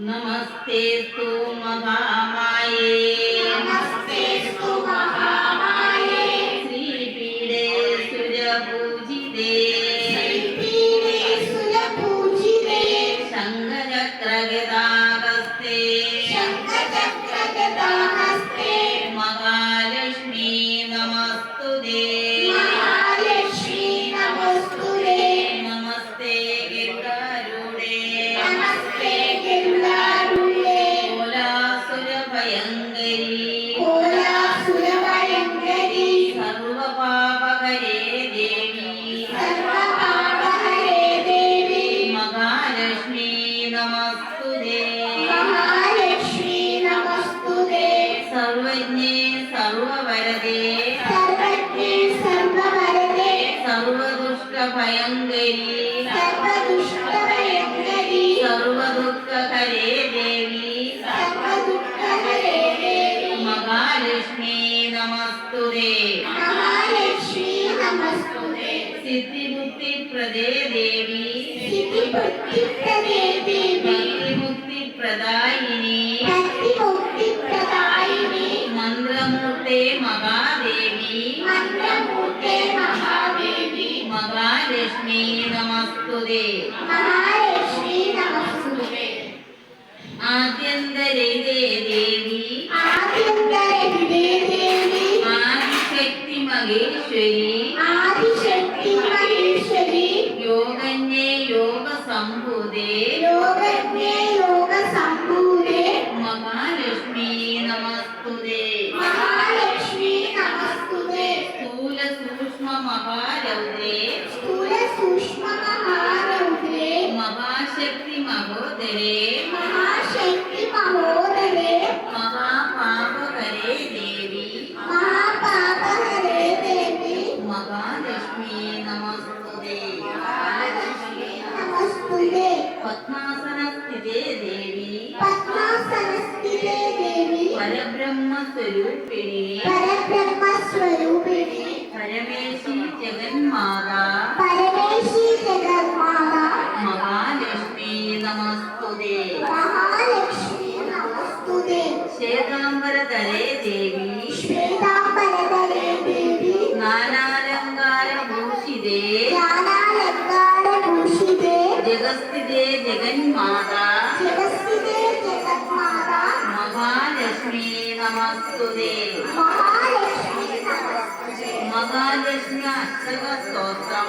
नमस्ते तो महामाये। नमस्ते महा നമസ്തുതേ മഹാലക്ഷ്മി നമസ്തുതേ സർവജ്ഞേ സർവവരദേ സർവജ്ഞേ സർവവരദേ സർവദുഷ്ടഭയങ്കരി സർവദുഷ്ടഭയങ്കരി സർവദുഃഖകരേ ദേവി സർവദുഃഖകരേ ദേവി മഹാലക്ഷ്മി നമസ്തുതേ മഹാലക്ഷ്മി స్థితి ముక్తి ప్రదే దేవి స్థితి ముక్తి ప్రదే దేవి భక్తి ముక్తి ప్రదాయిని భక్తి ముక్తి ప్రదాయిని మహాదేవి మహాలక్ష్మి నమస్తుదే ఆద్యందరే దేవి ఆదిశక్తి మహేశ్వరి योगसम्भुदे योगज्ञे योगसम्भूते महालक्ष्मी नमस्तुते महालक्ष्मी नमस्तुते स्थूलसूक्ष्ममहारौद्रे स्थूलसूक्ष्ममहारौद्रे महाशक्ति महोदरे महाशक्ति महोदरे महापापकरे देवी महापापहरे देवी महालक्ष्मी नमस्तुते महालक्ष्मी नमस्तुते పద్మాసన స్థితే దేవి. పద్మాసన స్థితే దేవి. పరబ్రహ్మ స్వరూపిణి పరబ్రహ్మ స్వరూపిణి జగస్థితే జగన్మాతా జగస్థితే జగన్మాతా మహాలక్ష్మీ నమస్తుదే మహాలక్ష్మీ నమస్తుదే మహాలక్ష్మి అష్టక స్తోత్రం